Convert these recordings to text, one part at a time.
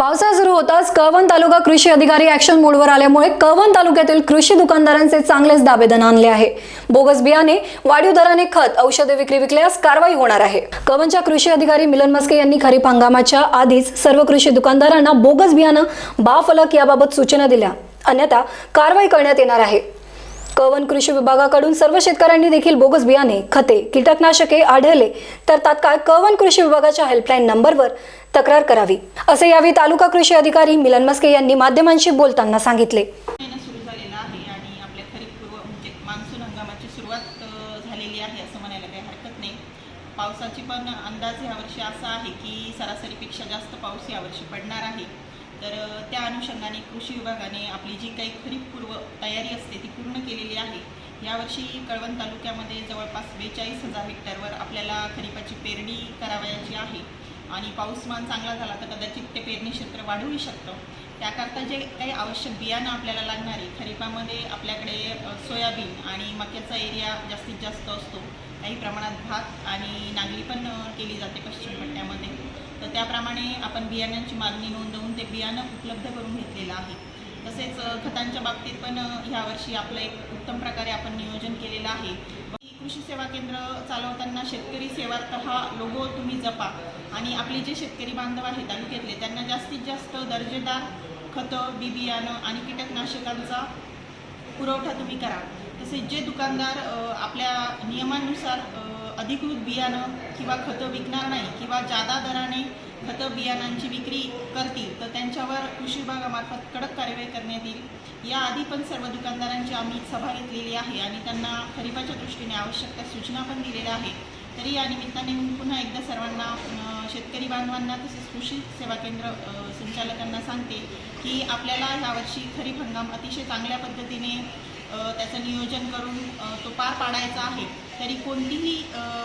पावसाळा सुरू होताच कळवण तालुका कृषी अधिकारी ऍक्शन मोडवर आल्यामुळे कळवण तालुक्यातील कृषी दुकानदारांचे चांगलेच दाबेदन आणले आहे. बोगस बियाणे वाढीव दराने खत औषधे विक्री विकल्यास कारवाई होणार आहे. कळवणच्या कृषी अधिकारी मिलन मस्के यांनी खरीप हंगामाच्या आधीच सर्व कृषी दुकानदारांना बोगस बियाणं बाफलक याबाबत सूचना दिल्या. अन्यथा कारवाई करण्यात येणार आहे. कवन कृषी विभागाकडून सर्व शेतकऱ्यांनी देखील बोगस बियाणे खते कीटकनाशके आढळले. तर तात्काळ कवन कृषी विभागाच्या हेल्पलाईन नंबरवर तक्रार करावी असे यावेळी तालुका कृषी अधिकारी मिलन मस्के यांनी माध्यमांशी बोलताना सांगितले. सुरू आहे आणि म्हणजे मान्सून हंगामाची सुरुवात झालेली आहे असं म्हणायला काही हरकत नाही. पावसाची पण अंदाज यावर्षी असा आहे की सरासरीपेक्षा जास्त पाऊस यावर्षी पडणार आहे. तर त्या अनुषंगाने कृषी विभागाने आपली जी काही खरीप पूर्व तयारी असते ती पूर्ण केलेली आहे. यावर्षी कळवण तालुक्यामध्ये जवळपास बेचाळीस हजार हेक्टरवर आपल्याला खरीपाची पेरणी करावयाची आहे. आणि पाऊसमान चांगला झाला तर कदाचित ते पेरणी क्षेत्र वाढूही शकतं. त्याकरता जे काही आवश्यक बियाणं आपल्याला लागणार आहे खरीपामध्ये आपल्याकडे सोयाबीन आणि मक्याचा एरिया जास्तीत जास्त असतो. काही प्रमाणात भात आणि नागली पण केली जाते पश्चिम पट्ट्यामध्ये. तर त्याप्रमाणे आपण बियाण्यांची मागणी नोंदवून ते बियाणं उपलब्ध करून घेतलेलं आहे. तसेच खतांच्या बाबतीत पण ह्यावर्षी आपलं एक उत्तम प्रकारे आपण नियोजन केलेलं आहे. कृषी सेवा केंद्र चालवताना शेतकरी सेवार्थ हा लोगो तुम्ही जपा. आणि आपले जे शेतकरी बांधव आहेत तालुक्यातले त्यांना जास्तीत जास्त दर्जेदार खतं बी बियाणं आणि कीटकनाशकांचा पुरवठा तुम्ही करा. तसेच जे दुकानदार आपल्या नियमानुसार अधिकृत बियाणं किंवा खतं विकणार नाही किंवा जादा दराने खतं बियाणांची विक्री करतील तर त्यांच्यावर कृषी विभागामार्फत कडक कार्यवाही करण्यात येईल. याआधी पण सर्व दुकानदारांची आम्ही सभा घेतलेली आहे आणि त्यांना खरीपाच्या दृष्टीने आवश्यक त्या सूचना पण दिलेल्या आहेत. तरी या निमित्ताने मी पुन्हा एकदा सर्वांना शेतकरी बांधवांना तसेच कृषी सेवा केंद्र संचालकांना सांगते की आपल्याला यावर्षी खरीप हंगाम अतिशय चांगल्या पद्धतीने त्याचं नियोजन करून तो पार पाडायचा आहे. तरी कोणतीही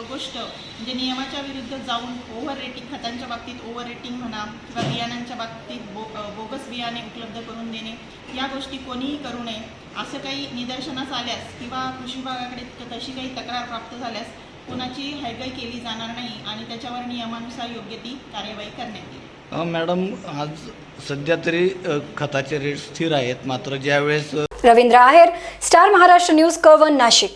गोष्ट म्हणजे नियमाच्या विरुद्ध जाऊन ओव्हर रेटिंग खतांच्या बाबतीत ओव्हर रेटिंग म्हणा किंवा बियाणांच्या बाबतीत बो बोगस बियाणे उपलब्ध करून देणे या गोष्टी कोणीही करू नये. असं काही निदर्शनास आल्यास किंवा कृषी विभागाकडे तशी काही तक्रार प्राप्त झाल्यास कोणाची हैगय केली जाणार नाही आणि त्याच्यावर नियमानुसार योग्य ती कार्यवाही करण्यात येईल. मॅडम आज सध्या तरी खताचे रेट स्थिर आहेत. मात्र ज्यावेळेस रवींद्र आहेर स्टार महाराष्ट्र न्यूज कळवण नाशिक.